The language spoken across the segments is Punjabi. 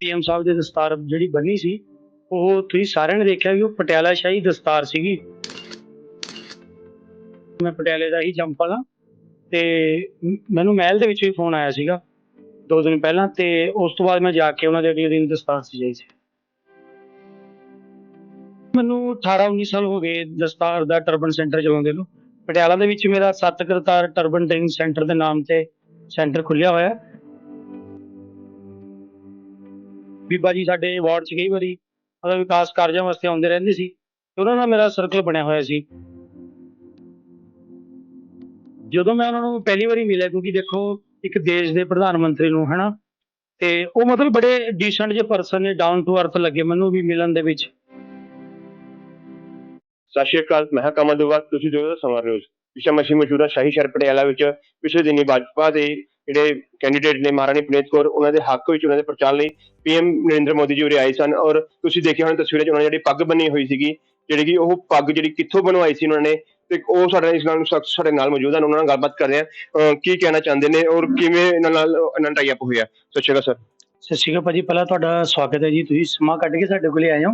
ਪੀਐਮ ਸਾਹਿਬ ਦੇ ਦਸਤਾਰ ਜਿਹੜੀ ਬੰਨੀ ਸੀ, ਉਹ ਤੁਸੀਂ ਸਾਰਿਆਂ ਨੇ ਦੇਖਿਆ ਵੀ ਉਹ ਪਟਿਆਲਾ ਸ਼ਾਹੀ ਦਸਤਾਰ ਸੀਗੀ। ਮੈਂ ਪਟਿਆਲੇ ਦਾ ਹੀ ਜੰਪਲ ਆ ਤੇ ਮੈਨੂੰ ਮਹਿਲ ਦੇ ਵਿੱਚ ਵੀ ਫੋਨ ਆਇਆ ਸੀਗਾ, ਦੋ ਦਿਨ ਪਹਿਲਾਂ, ਤੇ ਉਸ ਤੋਂ ਬਾਅਦ ਮੈਂ ਜਾ ਕੇ ਉਹਨਾਂ ਦੇ ਅਗਲੇ ਦਿਨ ਦਸਤਾਰ ਸਜਾਈ ਸੀ। ਮੈਨੂੰ 18 19 ਸਾਲ ਹੋ ਗਏ ਦਸਤਾਰ ਦਾ ਟਰਬਨ ਸੈਂਟਰ ਚਲਾਉਂਦੇ ਨੂੰ ਪਟਿਆਲਾ ਦੇ ਵਿੱਚ ਮੇਰਾ ਸੱਤ ਕਰਤਾਰ ਟਰਬਨ ਟ੍ਰੇਨਿੰਗ ਸੈਂਟਰ ਦੇ ਨਾਮ ਤੇ ਸੈਂਟਰ ਖੁੱਲਿਆ ਹੋਇਆ। ਬੀਬਾ ਜੀ ਸਾਡੇ ਵਾਰਡ 'ਚ ਕਈ ਵਾਰੀ ਉਹਦਾ ਵਿਕਾਸ ਕਾਰਜਾਂ ਵਾਸਤੇ ਆਉਂਦੇ ਰਹਿੰਦੇ ਸੀ ਤੇ ਉਹਨਾਂ ਨਾਲ ਮੇਰਾ ਸਰਕਲ ਬਣਿਆ ਹੋਇਆ ਸੀ। ਜਦੋਂ ਮੈਂ ਉਹਨਾਂ ਨੂੰ ਪਹਿਲੀ ਵਾਰੀ ਮਿਲਿਆ, ਕਿਉਂਕਿ ਦੇਖੋ ਇੱਕ ਦੇਸ਼ ਦੇ ਪ੍ਰਧਾਨ ਮੰਤਰੀ ਨੂੰ, ਹਨਾ? ਤੇ ਉਹ ਮਤਲਬ ਬੜੇ ਡੀਸੈਂਟ ਜਿਹੇ ਪਰਸਨ ਨੇ ਡਾਊਨ ਟੂ ਅਰਥ ਲੱਗੇ ਮੈਨੂੰ ਵੀ ਮਿਲਣ ਦੇ ਵਿੱਚ। ਸਤਿ ਸ਼੍ਰੀ ਅਕਾਲ, ਮੈਂ ਹਾਂ ਕਮਲ ਦੁਆ ਤੁਸੀਂ ਜੋ ਸਮਾਂ ਰੋਜ਼। ਵਿਸ਼ਾ ਮਸ਼ੀ ਮੌਜੂਦਾ ਸ਼ਾਹੀ ਸ਼ਹਿਰ ਪਟਿਆਲਾ ਵਿੱਚ ਪਿਛਲੇ ਦਿਨੀ ਭਾਜਪਾ ਦੇ ਜਿਹੜੇ ਕੈਂਡੀਡੇਟ ਨੇ ਮਹਾਰਾਣੀ ਪ੍ਰੀਤ ਕੌਰ, ਉਹਨਾਂ ਦੇ ਹੱਕ ਵਿੱਚ ਉਹਨਾਂ ਦੇ ਪ੍ਰਚਾਰ ਲਈ ਪੀਐਮ ਨਰਿੰਦਰ ਮੋਦੀ ਜੀ ਉਰੇ ਆਏ ਸਨ ਔਰ ਤੁਸੀਂ ਦੇਖਿਆ ਹੋਣਾ ਤਸਵੀਰਾਂ 'ਚ ਉਹਨਾਂ ਜਿਹੜੀ ਪੱਗ ਬੰਨੀ ਹੋਈ ਸੀਗੀ, ਜਿਹੜੀ ਕਿ ਉਹ ਪੱਗ ਜਿਹੜੀ ਕਿੱਥੋਂ ਬਣਵਾਈ ਸੀ ਉਹਨਾਂ ਨੇ ਤੇ ਉਹ ਸਾਡੇ ਇਸ ਨਾਲ ਸਾਡੇ ਨਾਲ ਮੌਜੂਦ ਹਨ, ਉਹਨਾਂ ਨਾਲ ਗੱਲਬਾਤ ਕਰਦੇ ਆ ਕੀ ਕਹਿਣਾ ਚਾਹੁੰਦੇ ਨੇ ਔਰ ਕਿਵੇਂ ਇਹਨਾਂ ਨਾਲ ਇਹਨਾਂ ਟਾਈ ਅਪ ਹੋਇਆ? ਸਤਿ ਸ਼੍ਰੀ ਅਕਾਲ, ਸਰ। ਸਤਿ ਸ਼੍ਰੀ ਅਕਾਲ ਭਾਜੀ, ਪਹਿਲਾਂ ਤੁਹਾਡਾ ਸਵਾਗਤ ਹੈ ਜੀ, ਤੁਸੀਂ ਸਮਾਂ ਕੱਢ ਕੇ ਸਾਡੇ ਕੋਲੇ ਆਏ ਹੋ।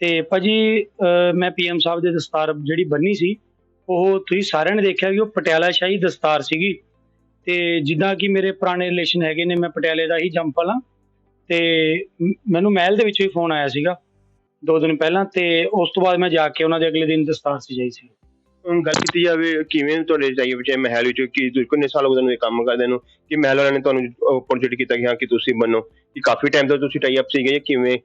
ਤੇ ਭਾਜੀ ਮੈਂ ਪੀਐਮ ਸਾਹਿਬ ਦੇ ਦਸਤਾਰ ਜਿਹੜੀ ਬੰਨੀ ਸੀ, ਉਹ ਤੁਸੀਂ ਸਾਰਿਆਂ ਨੇ ਦੇਖਿਆ ਕਿ ਉਹ ਪਟਿਆਲਾ ਸ਼ਾਹੀ ਦਸਤਾਰ ਸੀਗੀ। ਤੇ ਜਿੱਦਾਂ ਕਿ ਮੇਰੇ ਪੁਰਾਣੇ ਰਿਲੇਸ਼ਨ ਹੈਗੇ ਨੇ ਮੈਂ ਪਟਿਆਲੇ ਦਾ ਹੀ ਜੰਪਲ ਆ ਤੇ ਮੈਨੂੰ ਮਹਿਲ ਦੇ ਵਿੱਚ ਵੀ ਫੋਨ ਆਇਆ ਸੀਗਾ ਦੋ ਦਿਨ ਪਹਿਲਾਂ ਤੇ ਉਸ ਤੋਂ ਬਾਅਦ ਮੈਂ ਜਾ ਕੇ ਉਹਨਾਂ ਦੇ ਅਗਲੇ ਦਿਨ ਦਸਤਾਰ ਸਜਾਈ ਸੀ। ਗੱਲ ਕੀਤੀ ਜਾਵੇ ਕਿਵੇਂ ਤੁਹਾਡੇ ਚਾਹੀਏ ਵਿੱਚ ਮਹਿਲ ਵਿੱਚ ਕੀ ਕਿੰਨੇ ਸਾਲ ਹੋ ਗਏ ਤੁਹਾਨੂੰ ਕੰਮ ਕਰਦੇ ਨੂੰ ਕਿ ਮਹਿਲ ਵਾਲਿਆਂ ਨੇ ਤੁਹਾਨੂੰ ਅਪੋਰਚੁਨਿਟੀ ਕੀਤਾ ਕਿ ਹਾਂ ਕਿ ਤੁਸੀਂ ਬਣੋ ਕਿ ਕਾਫੀ ਟਾਈਮ ਤੋਂ ਤੁਸੀਂ ਟਾਈ ਅਪ ਸੀਗੇ ਕਿਵੇਂ?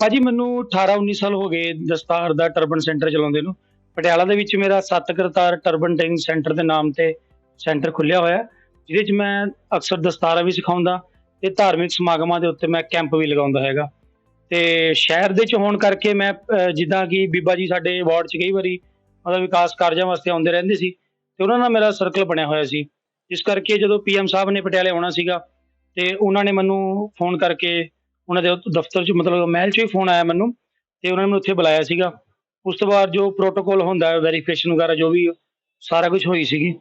ਭਾਜੀ ਮੈਨੂੰ 18 19 ਸਾਲ ਹੋ ਗਏ ਦਸਤਾਰ ਦਾ ਟਰਬਨ ਸੈਂਟਰ ਚਲਾਉਂਦੇ ਨੂੰ। ਪਟਿਆਲਾ ਦੇ ਵਿੱਚ ਮੇਰਾ ਸੱਤ ਕਰਤਾਰ ਟਰਬਨ ਟ੍ਰੇਨਿੰਗ ਸੈਂਟਰ ਦੇ ਨਾਮ ਤੇ ਸੈਂਟਰ ਖੁੱਲਿਆ ਹੋਇਆ ਜਿਹਦੇ 'ਚ ਮੈਂ ਅਕਸਰ ਦਸਤਾਰਾਂ ਵੀ ਸਿਖਾਉਂਦਾ ਤੇ ਧਾਰਮਿਕ ਸਮਾਗਮਾਂ ਦੇ ਉੱਤੇ ਮੈਂ ਕੈਂਪ ਵੀ ਲਗਾਉਂਦਾ ਹੈਗਾ। ਤੇ ਸ਼ਹਿਰ ਦੇ 'ਚ ਹੋਣ ਕਰਕੇ ਮੈਂ ਜਿੱਦਾਂ ਕਿ ਬੀਬਾ ਜੀ ਸਾਡੇ ਵਾਰਡ 'ਚ ਕਈ ਵਾਰੀ ਮਤਲਬ ਵਿਕਾਸ ਕਾਰਜਾਂ ਵਾਸਤੇ ਆਉਂਦੇ ਰਹਿੰਦੇ ਸੀ ਤੇ ਉਹਨਾਂ ਨਾਲ ਮੇਰਾ ਸਰਕਲ ਬਣਿਆ ਹੋਇਆ ਸੀ। ਇਸ ਕਰਕੇ ਜਦੋਂ ਪੀਐਮ ਸਾਹਿਬ ਨੇ ਪਟਿਆਲੇ ਆਉਣਾ ਸੀਗਾ ਤੇ ਉਹਨਾਂ ਨੇ ਮੈਨੂੰ ਫੋਨ ਕਰਕੇ ਉਹਨਾਂ ਦੇ ਦਫ਼ਤਰ 'ਚ ਮਤਲਬ ਮਹਿਲ 'ਚ ਵੀ ਫੋਨ ਆਇਆ ਮੈਨੂੰ ਤੇ ਉਹਨਾਂ ਨੇ ਮੈਨੂੰ ਉੱਥੇ ਬੁਲਾਇਆ ਸੀਗਾ। ਉਸ ਤੋਂ ਬਾਅਦ ਜੋ ਪ੍ਰੋਟੋਕੋਲ ਹੁੰਦਾ ਹੈ ਵੈਰੀਫਿਕੇਸ਼ਨ ਵਗੈਰਾ ਜੋ ਵੀ ਸਾਰਾ ਕੁਝ ਹੋਈ ਸੀਗੀ।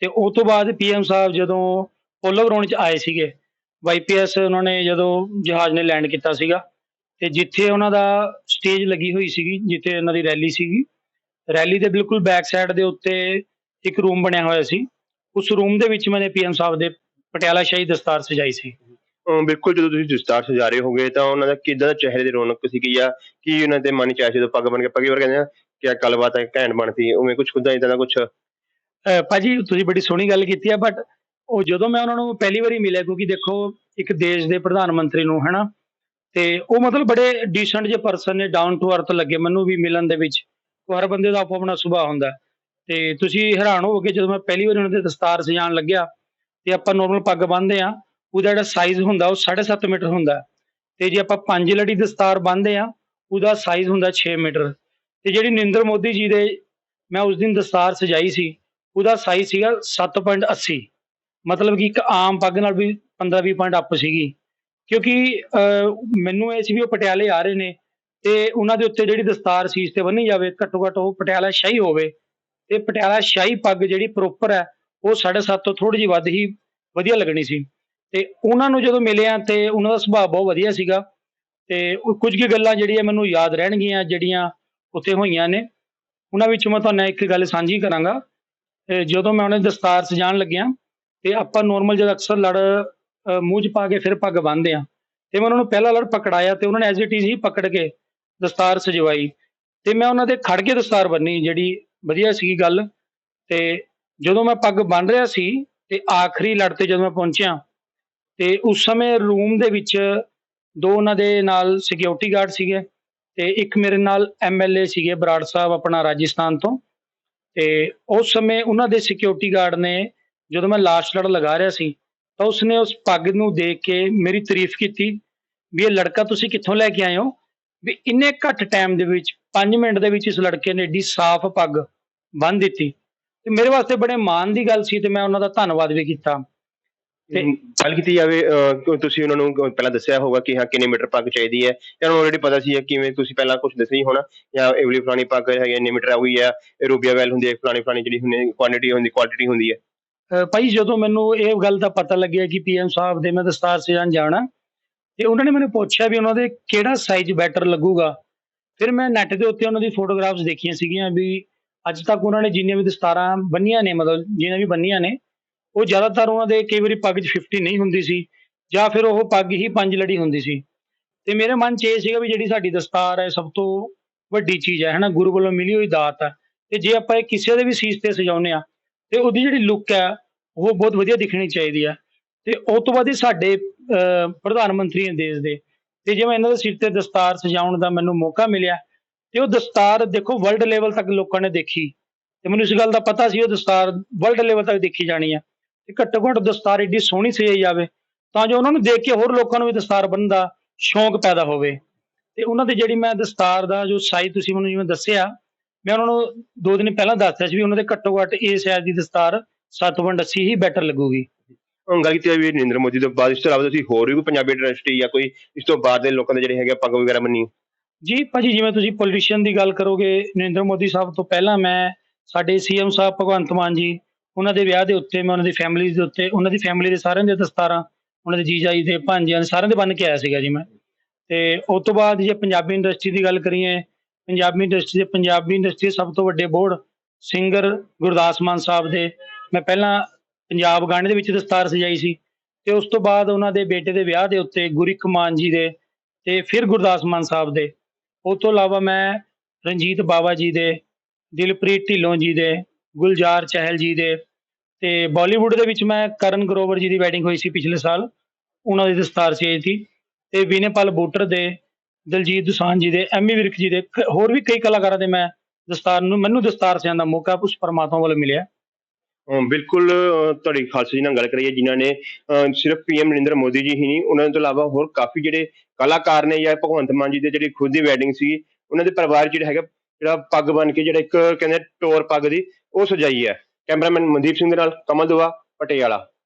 ਤੇ ਉਸ ਤੋਂ ਬਾਅਦ ਪੀਐਮ ਸਾਹਿਬ ਜਦੋਂ ਪੋਲੋ ਗਰਾਊਂਡ 'ਚ ਆਏ ਸੀਗੇ ਵਾਈਪੀਐਸ ਉਹਨਾਂ ਨੇ ਜਦੋਂ ਜਹਾਜ਼ ਨੇ ਲੈਂਡ ਕੀਤਾ ਸੀਗਾ, ਤੇ ਜਿੱਥੇ ਉਹਨਾਂ ਦਾ ਸਟੇਜ ਲੱਗੀ ਹੋਈ ਸੀਗੀ, ਜਿੱਥੇ ਉਹਨਾਂ ਦੀ ਰੈਲੀ ਸੀਗੀ ਰੈਲੀ ਦੇ ਬਿਲਕੁਲ ਬੈਕ ਸਾਈਡ ਦੇ ਉੱਤੇ ਇੱਕ ਰੂਮ ਬਣਿਆ ਹੋਇਆ ਸੀ, ਉਸ ਰੂਮ ਦੇ ਵਿੱਚ ਮੈंने ਪੀਐਮ ਸਾਹਿਬ ਦੇ ਪਟਿਆਲਾ ਸ਼ਾਹੀ ਦਸਤਾਰ ਸਜਾਈ ਸੀ। ਬਿਲਕੁਲ ਜਦੋਂ ਤੁਸੀਂ ਦਸਤਾਰ ਸਜਾ ਰਹੇ ਹੋਗੇ ਤਾਂ ਉਹਨਾਂ ਦਾ ਕਿਦਾਂ ਦਾ ਚਿਹਰੇ ਦੀ ਰੌਣਕ ਸੀਗੀ ਜਾਂ ਕੀ ਉਹਨਾਂ ਦੇ ਮਨ ਚ ਆਇਆ ਜਦੋਂ ਪੱਗ ਬਣ ਕੇ ਪੱਗੀ ਵਾਰ ਕਹਿੰਦੇ ਆ ਕਿ ਆ ਗੱਲਬਾਤ ਹੈ, ਘੈਂਟ ਬਣਦੀ, ਉਵੇਂ ਕੁਝ ਖੁਦਾ ਇਦਾਂ ਦਾ ਕੁਝ ਭਾਜੀ, ਤੁਸੀਂ ਬੜੀ ਸੋਹਣੀ ਗੱਲ ਕੀਤੀ ਹੈ ਬਟ ਉਹ ਜਦੋਂ ਮੈਂ ਉਹਨਾਂ ਨੂੰ ਪਹਿਲੀ ਵਾਰੀ ਮਿਲਿਆ, ਕਿਉਂਕਿ ਦੇਖੋ, ਇੱਕ ਦੇਸ਼ ਦੇ ਪ੍ਰਧਾਨ ਮੰਤਰੀ ਨੂੰ, ਹਨਾ? ਤੇ ਉਹ ਮਤਲਬ ਬੜੇ ਡੀਸੈਂਟ ਜਿਹੇ ਪਰਸਨ ਨੇ ਡਾਊਨ ਟੂ ਅਰਥ ਲੱਗੇ ਮੈਨੂੰ ਵੀ ਮਿਲਣ ਦੇ ਵਿੱਚ। ਹਰ ਬੰਦੇ ਦਾ ਆਪੋ ਆਪਣਾ ਸੁਭਾਅ ਹੁੰਦਾ। ਤੇ ਤੁਸੀਂ ਹੈਰਾਨ ਹੋਵੋਗੇ, ਜਦੋਂ ਮੈਂ ਪਹਿਲੀ ਵਾਰੀ ਉਹਨਾਂ ਦੇ ਦਸਤਾਰ ਸਜਾਉਣ ਲੱਗਿਆ, ਤੇ ਆਪਾਂ ਨੋਰਮਲ ਪੱਗ ਬੰਨਦੇ ਆ ਉਹਦਾ ਜਿਹੜਾ ਸਾਈਜ਼ ਹੁੰਦਾ, ਉਹ 7.5 ਮੀਟਰ ਹੁੰਦਾ। ਤੇ ਜੇ ਆਪਾਂ ਪੰਜ ਲੜੀ ਦਸਤਾਰ ਬੰਨਦੇ ਆ ਉਹਦਾ ਸਾਈਜ਼ ਹੁੰਦਾ 6 ਮੀਟਰ। ਤੇ ਜਿਹੜੀ ਨਰਿੰਦਰ ਮੋਦੀ ਜੀ ਦੇ, ਮੈਂ ਉਸ ਦਿਨ ਦਸਤਾਰ ਸਜਾਈ ਸੀ ਉਹਦਾ ਸਾਈਜ਼ ਸੀਗਾ 7.80 ਮਤਲਬ ਕਿ ਇੱਕ ਆਮ ਪੱਗ ਨਾਲ ਵੀ 15-20 ਪੁਆਇੰਟ ਅੱਪ ਸੀਗੀ। ਕਿਉਂਕਿ ਮੈਨੂੰ ਇਹ ਸੀ ਵੀ ਉਹ ਪਟਿਆਲੇ ਆ ਰਹੇ ਨੇ ਤੇ ਉਹਨਾਂ ਦੇ ਉੱਤੇ ਜਿਹੜੀ ਦਸਤਾਰ ਸੀਸ ਤੇ ਬੰਨੀ ਜਾਵੇ ਘੱਟੋ ਘੱਟ ਉਹ ਪਟਿਆਲਾ ਸ਼ਾਹੀ ਹੋਵੇ। ਤੇ ਪਟਿਆਲਾ ਸ਼ਾਹੀ ਪੱਗ ਜਿਹੜੀ ਪ੍ਰੋਪਰ ਹੈ, ਉਹ 7.5 ਤੋਂ ਥੋੜੀ ਜਿਹੀ ਵੱਧ ਹੀ ਵਧੀਆ ਲੱਗਣੀ ਸੀ। ਤੇ ਉਹਨਾਂ ਨੂੰ ਜਦੋਂ ਮਿਲਿਆ ਤੇ ਉਹਨਾਂ ਦਾ ਸੁਭਾਅ ਬਹੁਤ ਵਧੀਆ ਸੀਗਾ। ਤੇ ਕੁਝ ਕੁ ਗੱਲਾਂ ਜਿਹੜੀਆਂ ਮੈਨੂੰ ਯਾਦ ਰਹਿਣਗੀਆਂ, ਜਿਹੜੀਆਂ ਉੱਥੇ ਹੋਈਆਂ ਨੇ, ਉਹਨਾਂ ਵਿੱਚ ਮੈਂ ਤੁਹਾਨੂੰ ਇੱਕ ਗੱਲ ਸਾਂਝੀ ਕਰਾਂਗਾ। ਤੇ ਜਦੋਂ ਮੈਂ ਉਹਨਾਂ ਦੀ ਦਸਤਾਰ ਸਜਾਉਣ ਲੱਗਿਆ ਤੇ ਆਪਾਂ ਨੋਰਮਲ ਜਦ ਅਕਸਰ ਲੜ ਮੂੰਹ 'ਚ ਪਾ ਕੇ ਫਿਰ ਪੱਗ ਬੰਨ੍ਹਦੇ ਆ। ਤੇ ਮੈਂ ਉਹਨਾਂ ਨੂੰ ਪਹਿਲਾ ਲੜ ਪਕੜਾਇਆ ਤੇ ਉਹਨਾਂ ਨੇ ਐਜ਼ ਇਟ ਇਜ਼ ਹੀ ਪਕੜ ਕੇ ਦਸਤਾਰ ਸਜਵਾਈ। ਤੇ ਮੈਂ ਉਹਨਾਂ ਦੇ ਖੜ ਕੇ ਦਸਤਾਰ ਬੰਨੀ, ਜਿਹੜੀ ਵਧੀਆ ਸੀਗੀ ਗੱਲ। ਤੇ ਜਦੋਂ ਮੈਂ ਪੱਗ ਬੰਨ ਰਿਹਾ ਸੀ ਤੇ ਆਖਰੀ ਲੜ ਤੇ ਜਦੋਂ ਮੈਂ ਪਹੁੰਚਿਆ, ਤੇ ਉਸ ਸਮੇਂ ਰੂਮ ਦੇ ਵਿੱਚ ਦੋ ਉਹਨਾਂ ਦੇ ਨਾਲ ਸਿਕਿਉਰਿਟੀ ਗਾਰਡ ਸੀਗੇ ਤੇ ਇੱਕ ਮੇਰੇ ਨਾਲ ਐਮਐਲਏ ਸੀਗੇ ਬਰਾੜ ਸਾਹਿਬ ਆਪਣਾ ਰਾਜਸਥਾਨ ਤੋਂ। ਤੇ ਉਸ ਸਮੇਂ ਉਹਨਾਂ ਦੇ ਸਿਕਿਉਰਿਟੀ ਗਾਰਡ ਨੇ ਜਦੋਂ ਮੈਂ ਲਾਸਟ ਲੜ ਲਗਾ ਰਿਹਾ ਸੀ, ਤਾਂ ਉਸਨੇ ਉਸ ਪੱਗ ਨੂੰ ਦੇਖ ਕੇ ਮੇਰੀ ਤਾਰੀਫ ਕੀਤੀ ਵੀ ਇਹ ਲੜਕਾ ਤੁਸੀਂ ਕਿੱਥੋਂ ਲੈ ਕੇ ਆਏ ਹੋ? ਵੀ ਇੰਨੇ ਘੱਟ ਟਾਈਮ ਦੇ ਵਿੱਚ 5 ਮਿੰਟ ਦੇ ਵਿੱਚ ਇਸ ਲੜਕੇ ਨੇ ਏਡੀ ਸਾਫ਼ ਪੱਗ ਬੰਨ੍ਹ ਦਿੱਤੀ। ਤੇ ਮੇਰੇ ਵਾਸਤੇ ਬੜੇ ਮਾਣ ਦੀ ਗੱਲ ਸੀ ਤੇ ਮੈਂ ਉਹਨਾਂ ਦਾ ਧੰਨਵਾਦ ਵੀ ਕੀਤਾ। ਤੇ- ਗੱਲ ਕੀਤੀ ਜਾਵੇ ਤੁਸੀਂ ਉਹਨਾਂ ਨੂੰ ਪਹਿਲਾਂ ਦੱਸਿਆ ਹੋਗਾ ਕਿ ਹਾਂ ਕਿੰਨੇ ਮੀਟਰ ਪੱਗ ਚਾਹੀਦੀ ਹੈ। ਜਾਂ ਉਹਨਾਂ ਨੂੰ ਆਲਰੇਡੀ ਪਤਾ ਸੀ ਕਿਵੇਂ ਤੁਸੀਂ ਪਹਿਲਾਂ ਕੁਝ ਦੱਸਿਆ ਹੀ ਹੋਣਾ। ਜਾਂ ਇਹ ਵਾਲੀ ਫਲਾਣੀ ਪੱਗ ਹੈ ਇੰਨੇ ਮੀਟਰ ਹੋਈ ਹੈ ਇਹ ਰੂਬੀਆ ਵੈਲ ਹੁੰਦੀ ਹੈ ਫਲਾਣੀ ਫਲਾਣੀ ਜਿਹੜੀ ਹੁੰਦੀ ਕੁਆਂਟੀਟੀ ਹੁੰਦੀ ਕੁਆਲਿਟੀ ਹੁੰਦੀ ਹੈ। ਭਾਈ ਜਦੋਂ ਮੈਨੂੰ ਇਹ ਗੱਲ ਦਾ ਪਤਾ ਲੱਗਿਆ ਕਿ ਪੀਐਮ ਸਾਹਿਬ ਦੇ ਮੈਂ ਦਸਤਾਰ ਸਜਾਉਣ ਜਾਣਾ ਤੇ ਉਹਨਾਂ ਨੇ ਮੈਨੂੰ ਪੁੱਛਿਆ ਵੀ ਉਹਨਾਂ ਦੇ ਕਿਹੜਾ ਸਾਈਜ਼ ਬੈਟਰ ਲੱਗੂਗਾ। ਫਿਰ ਮੈਂ ਨੈਟ ਦੇ ਉੱਤੇ ਉਹਨਾਂ ਦੀ ਫੋਟੋਗ੍ਰਾਫਸ ਦੇਖੀਆਂ ਸੀਗੀਆਂ ਵੀ ਅੱਜ ਤੱਕ ਉਹਨਾਂ ਨੇ ਜਿੰਨੀਆਂ ਵੀ ਦਸਤਾਰਾਂ ਬੰਨੀਆਂ ਨੇ ਮਤਲਬ ਜਿੰਨੀਆਂ ਵੀ ਬੰਨੀਆਂ ਨੇ ਉਹ ਜ਼ਿਆਦਾਤਰ ਉਹਨਾਂ ਦੇ ਕਈ ਵਾਰੀ ਪੱਗ 'ਚ 50 ਨਹੀਂ ਹੁੰਦੀ ਸੀ, ਜਾਂ ਫਿਰ ਉਹ ਪੱਗ ਹੀ ਪੰਜ ਲੜੀ ਹੁੰਦੀ ਸੀ। ਤੇ ਮੇਰੇ ਮਨ 'ਚ ਇਹ ਸੀਗਾ ਵੀ ਜਿਹੜੀ ਸਾਡੀ ਦਸਤਾਰ ਹੈ ਸਭ ਤੋਂ ਵੱਡੀ ਚੀਜ਼ ਹੈ, ਹਨਾ? ਗੁਰੂ ਵੱਲੋਂ ਮਿਲੀ ਹੋਈ ਦਾਤ ਹੈ। ਤੇ ਜੇ ਆਪਾਂ ਇਹ ਕਿਸੇ ਦੇ ਵੀ ਸੀਸ ਤੇ ਸਜਾਉਂਦੇ ਆ ਤੇ ਉਹਦੀ ਜਿਹੜੀ ਲੁੱਕ ਹੈ, ਉਹ ਬਹੁਤ ਵਧੀਆ ਦਿਖਣੀ ਚਾਹੀਦੀ ਹੈ। ਤੇ ਉਸ ਤੋਂ ਬਾਅਦ ਹੀ ਸਾਡੇ ਪ੍ਰਧਾਨ ਮੰਤਰੀ ਨੇ ਦੇਸ਼ ਦੇ, ਤੇ ਜਿਵੇਂ ਇਹਨਾਂ ਦੇ ਸਿਰ ਤੇ ਦਸਤਾਰ ਸਜਾਉਣ ਦਾ ਮੈਨੂੰ ਮੌਕਾ ਮਿਲਿਆ, ਤੇ ਉਹ ਦਸਤਾਰ ਦੇਖੋ ਵਰਲਡ ਲੈਵਲ ਤੱਕ ਲੋਕਾਂ ਨੇ ਦੇਖੀ। ਤੇ ਮੈਨੂੰ ਇਸ ਗੱਲ ਦਾ ਪਤਾ ਸੀ, ਉਹ ਦਸਤਾਰ ਵਰਲਡ ਲੈਵਲ ਤੱਕ ਦੇਖੀ ਜਾਣੀ ਆ ਤੇ ਘੱਟੋ ਘੱਟ ਦਸਤਾਰ ਏਡੀ ਸੋਹਣੀ ਸਜਾਈ ਜਾਵੇ ਤਾਂ ਜੋ ਉਹਨਾਂ ਨੂੰ ਦੇਖ ਕੇ ਹੋਰ ਲੋਕਾਂ ਨੂੰ ਵੀ ਦਸਤਾਰ ਬੰਨ੍ਹਣ ਦਾ ਸ਼ੌਂਕ ਪੈਦਾ ਹੋਵੇ। ਤੇ ਉਹਨਾਂ ਦੀ ਜਿਹੜੀ ਮੈਂ ਦਸਤਾਰ ਦਾ ਜੋ ਸਾਈਜ਼ ਤੁਸੀਂ ਮੈਨੂੰ ਜਿਵੇਂ ਦੱਸਿਆ ਮੈਂ ਉਹਨਾਂ ਨੂੰ ਦੋ ਦਿਨ ਪਹਿਲਾਂ ਦੱਸਿਆ ਸੀ ਵੀ ਉਹਨਾਂ ਦੇ ਘੱਟੋ ਘੱਟ ਇਹ ਸਾਈਜ਼ ਦੀ ਦਸਤਾਰ 7.80 ਹੀ ਬੈਟਰ ਲੱਗੂਗੀ। ਗੱਲ ਕੀਤੀ ਜਾਵੇ ਨਰਿੰਦਰ ਮੋਦੀ ਤੋਂ ਬਾਅਦ ਇਸ ਤੋਂ ਇਲਾਵਾ ਤੁਸੀਂ ਹੋਰ ਵੀ ਕੋਈ ਪੰਜਾਬੀ ਇੰਡਸਟਰੀ ਜਾਂ ਕੋਈ ਇਸ ਤੋਂ ਬਾਅਦ ਦੇ ਲੋਕਾਂ ਦੇ ਜਿਹੜੇ ਹੈਗੇ ਪੱਗ ਵਗੈਰਾ ਬੰਨੀ? ਜੀ ਭਾਜੀ ਜਿਵੇਂ ਤੁਸੀਂ ਪੋਲੀਟੀਸ਼ੀਅਨ ਦੀ ਗੱਲ ਕਰੋਗੇ ਨਰਿੰਦਰ ਮੋਦੀ ਸਾਹਿਬ ਤੋਂ ਪਹਿਲਾਂ ਮੈਂ ਸਾਡੇ ਸੀਐਮ ਸਾਹਿਬ ਭਗਵੰਤ ਮਾਨ ਜੀ ਉਹਨਾਂ ਦੇ ਵਿਆਹ ਦੇ ਉੱਤੇ, ਮੈਂ ਉਹਨਾਂ ਦੀ ਫੈਮਿਲੀ ਦੇ ਉੱਤੇ, ਉਹਨਾਂ ਦੀ ਫੈਮਿਲੀ ਦੇ ਸਾਰਿਆਂ ਦੇ ਦਸਤਾਰਾਂ ਉਹਨਾਂ ਦੇ ਜੀਜਾ ਜੀ ਦੇ ਭਾਂਜਿਆਂ ਦੇ ਸਾਰਿਆਂ ਦੇ ਬੰਨ ਕੇ ਆਇਆ ਸੀਗਾ ਜੀ ਮੈਂ। ਤੇ ਉਸ ਤੋਂ ਬਾਅਦ ਜੇ ਪੰਜਾਬੀ ਇੰਡਸਟਰੀ ਦੀ ਗੱਲ ਕਰੀਏ, ਪੰਜਾਬੀ ਇੰਡਸਟਰੀ ਦੇ, ਪੰਜਾਬੀ ਇੰਡਸਟਰੀ ਦੇ ਸਭ ਤੋਂ ਵੱਡੇ ਬੋਰਡ ਸਿੰਗਰ ਗੁਰਦਾਸ ਮਾਨ ਸਾਹਿਬ ਦੇ। ਮੈਂ ਪਹਿਲਾਂ ਪੰਜਾਬ ਗਾਣੇ ਦੇ ਵਿੱਚ ਦਸਤਾਰ ਸਜਾਈ ਸੀ ਤੇ ਉਸ ਤੋਂ ਬਾਅਦ ਉਹਨਾਂ ਦੇ ਬੇਟੇ ਦੇ ਵਿਆਹ ਦੇ ਉੱਤੇ ਗੁਰਿਕ ਮਾਨ ਜੀ ਦੇ ਤੇ ਫਿਰ ਗੁਰਦਾਸ ਮਾਨ ਸਾਹਿਬ ਦੇ। ਉਸ ਤੋਂ ਇਲਾਵਾ ਮੈਂ ਰਣਜੀਤ ਬਾਵਾ ਜੀ ਦੇ, ਦਿਲਪ੍ਰੀਤ ਢਿੱਲੋਂ ਜੀ ਦੇ ਗੁਲਜ਼ਾਰ ਚਹਿਲ ਜੀ ਦੇ ਤੇ ਬਾਲੀਵੁੱਡ ਦੇ ਵਿੱਚ ਮੈਂ ਕਰਨ ਗਰੋਵਰ ਜੀ ਦੀ ਵੈਡਿੰਗ ਹੋਈ ਸੀ ਪਿਛਲੇ ਸਾਲ। ਉਹਨਾਂ ਦੀ ਦਸਤਾਰ ਸਜਾਈ ਸੀ ਤੇ ਵਿਨੇਪਾਲ ਬੋਟਰ ਦੇ, ਦਲਜੀਤ ਦੋਸਾਂਝ ਜੀ ਦੇ, ਐਮੀ ਵਿਰਕ ਜੀ ਦੇ ਹੋਰ ਵੀ ਕਈ ਕਲਾਕਾਰਾਂ ਦੇ ਮੈਂ ਦਸਤਾਰ ਨੂੰ, ਮੈਨੂੰ ਦਸਤਾਰ ਸਜਾਉਣ ਦਾ ਮੌਕਾ ਉਸ ਪਰਮਾਤਮਾ ਵੱਲੋਂ ਮਿਲਿਆ। ਬਿਲਕੁਲ ਤੁਹਾਡੀ ਖਾਲਸਾ ਜੀ ਨਾਲ ਗੱਲ ਕਰੀਏ, ਜਿਨ੍ਹਾਂ ਨੇ ਸਿਰਫ ਪੀਐਮ ਨਰਿੰਦਰ ਮੋਦੀ ਜੀ ਹੀ ਨਹੀਂ, ਉਹਨਾਂ ਤੋਂ ਇਲਾਵਾ ਹੋਰ ਕਾਫੀ ਜਿਹੜੇ ਕਲਾਕਾਰ ਨੇ ਜਾਂ ਭਗਵੰਤ ਮਾਨ ਜੀ ਦੇ ਜਿਹੜੀ ਖੁਦ ਦੀ ਵੈਡਿੰਗ ਸੀ, ਉਹਨਾਂ ਦੇ ਪਰਿਵਾਰ ਜਿਹੜੇ ਜਿਹੜਾ ਹੈਗਾ ਜਿਹੜਾ ਪੱਗ ਬਣ ਕੇ, ਜਿਹੜਾ ਇੱਕ ਕਹਿੰਦੇ ਟੋਰ ਪੱਗ ਦੀ, ਉਹ ਸਜਾਈ ਹੈ। ਕੈਮਰਾਮੈਨ ਮਨਦੀਪ ਸਿੰਘ ਦੇ ਨਾਲ ਕਮਲ ਦੁਆ, ਪਟਿਆਲਾ।